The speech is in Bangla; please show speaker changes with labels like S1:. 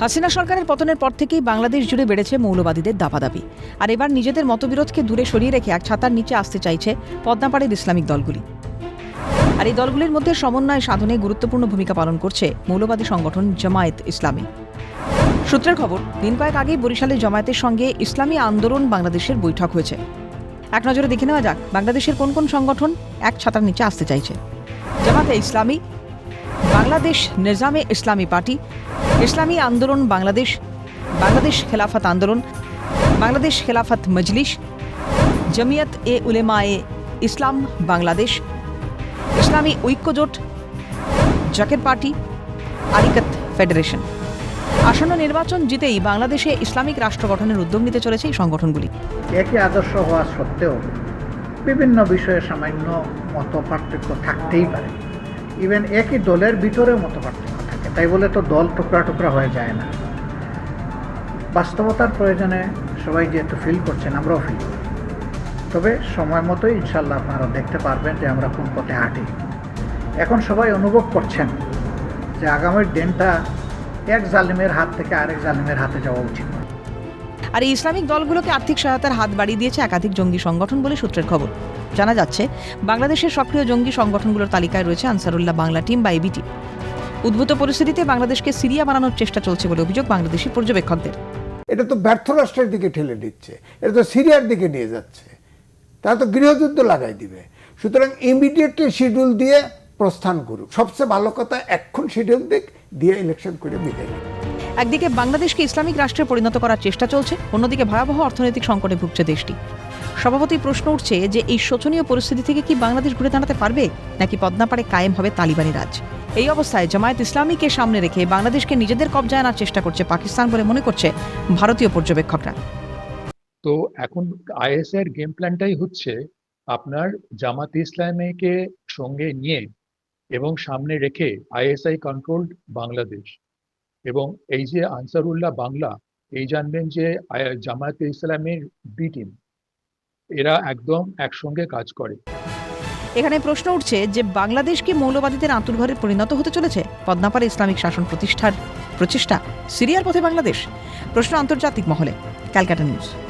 S1: হাসিনা সরকারের পতনের পর থেকেই বাংলাদেশ জুড়ে বেড়েছে মৌলবাদীদের দাপাদাপি। আর এবার নিজেদের মতবিরোধকে দূরে সরিয়ে রেখে এক ছাতার নিচে আসতে চাইছে পদ্মাপাড়ের ইসলামিক দলগুলি। আর এই দলগুলির মধ্যে সমন্বয় সাধনে গুরুত্বপূর্ণ ভূমিকা পালন করছে মৌলবাদী সংগঠন জামায়াত ইসলামী। সূত্রের খবর, দিন কয়েক আগেই বরিশালে জামায়াতের সঙ্গে ইসলামী আন্দোলন বাংলাদেশের বৈঠক হয়েছে। এক নজরে দেখে নেওয়া যাক, বাংলাদেশের কোন কোন সংগঠন এক ছাতার নিচে আসতে চাইছে। জামাতে ইসলামী বাংলাদেশ নিজামে ইসলামী পার্টি, ইসলামী আন্দোলন বাংলাদেশ বাংলাদেশ খেলাফত আন্দোলন, বাংলাদেশ খেলাফত মজলিস, জমিয়ত এ উলেমায়ে ইসলাম বাংলাদেশ, ইসলামী ঐক্যজোট, জাকের পার্টি, আরিকত ফেডারেশন। আসন্ন নির্বাচন জিতেই বাংলাদেশে ইসলামিক রাষ্ট্র গঠনের উদ্যোগ নিতে চলেছে এই সংগঠনগুলি।
S2: একই আদর্শ হওয়া সত্ত্বেও বিভিন্ন বিষয়ে সামান্য মত পার্থক্য থাকতেই পারে। ইভেন একই দলের ভিতরে মত পার্থক্য থাকে। তাই বলে তো দল টুকরা টুকরা হয়ে যায় না। বাস্তবতার প্রয়োজনে সবাই যেহেতু ফিল করছেন, আমরাও ফিল তবে সময় মতো ইনশাল্লাহ আপনারা দেখতে পারবেন যে আমরা কোন পথে হাঁটি। এখন সবাই অনুভব করছেন যে আগামীর দিনটা এক জালিমের হাত থেকে আরেক জালিমের হাতে যাওয়া উচিত।
S1: আর এই ইসলামিক দলগুলোকে আর্থিক সহায়তার হাত বাড়িয়ে দিয়েছে একাধিক জঙ্গি সংগঠন বলে সূত্রের খবর। জানা যাচ্ছে বাংলাদেশের সক্রিয় জঙ্গি সংগঠনগুলোর তালিকায় রয়েছে আনসারুল্লাহ বাংলা টিম বা এবিটি। উদ্ভূত পরিস্থিতিতে বাংলাদেশকে সিরিয়া বানানোর চেষ্টা চলছে বলে অভিযোগ বাংলাদেশি পর্যবেক্ষকদের।
S3: এটা তো ব্যর্থ রাষ্ট্রের দিকে ঠেলে দিচ্ছে এটা তো সিরিয়ার দিকে নিয়ে যাচ্ছে। তারা তো গৃহযুদ্ধ লাগাই দিবে। সুতরাং ইমিডিয়েটলি শিডিউল দিয়ে প্রস্থান করুক। সবচেয়ে ভালো কথা এখন শিডিউল দিক দিয়ে ইলেকশন করে নিক।
S1: একদিকে বাংলাদেশকে ইসলামিক রাষ্ট্রে পরিণত করার চেষ্টা চলছে অন্যদিকে ভয়াবহ অর্থনৈতিক সংকটে ভুগছে দেশটি। সভাপতি প্রশ্ন উঠছে যে এই শোচনীয় পরিস্থিতি থেকে কি বাংলাদেশ ঘুরে দাঁড়াতে পারবে, নাকি পদ্মাপাড়ে কায়েম হবে তালিবানি রাজ? এই অবস্থায় জামায়াত ইসলামীকে সামনে রেখে বাংলাদেশকে নিজেদের কবজায় আনার চেষ্টা করছে পাকিস্তান বলে মনে করছে ভারতীয় পর্যবেক্ষকরা।
S4: তো এখন আইএসআই এর গেম প্ল্যানটাই হচ্ছে আপনার জামাত ইসলামীকে সঙ্গে নিয়ে এবং সামনে রেখে আইএসআই কন্ট্রোলড বাংলাদেশ। এবং এই যে আনসারুল্লাহ বাংলা, এই জানবেন যে জামায়াতে ইসলামের বি টিম এরা একদম একসঙ্গে কাজ করে।
S1: এখানে প্রশ্ন উঠছে যে বাংলাদেশ কি মৌলবাদীদের আঁতুরঘরে পরিণত হতে চলেছে? পদ্মাপাড়ে ইসলামিক শাসন প্রতিষ্ঠার প্রচেষ্টা সিরিয়ার পথে বাংলাদেশ? প্রশ্ন আন্তর্জাতিক মহলে, ক্যালকাটা নিউজ।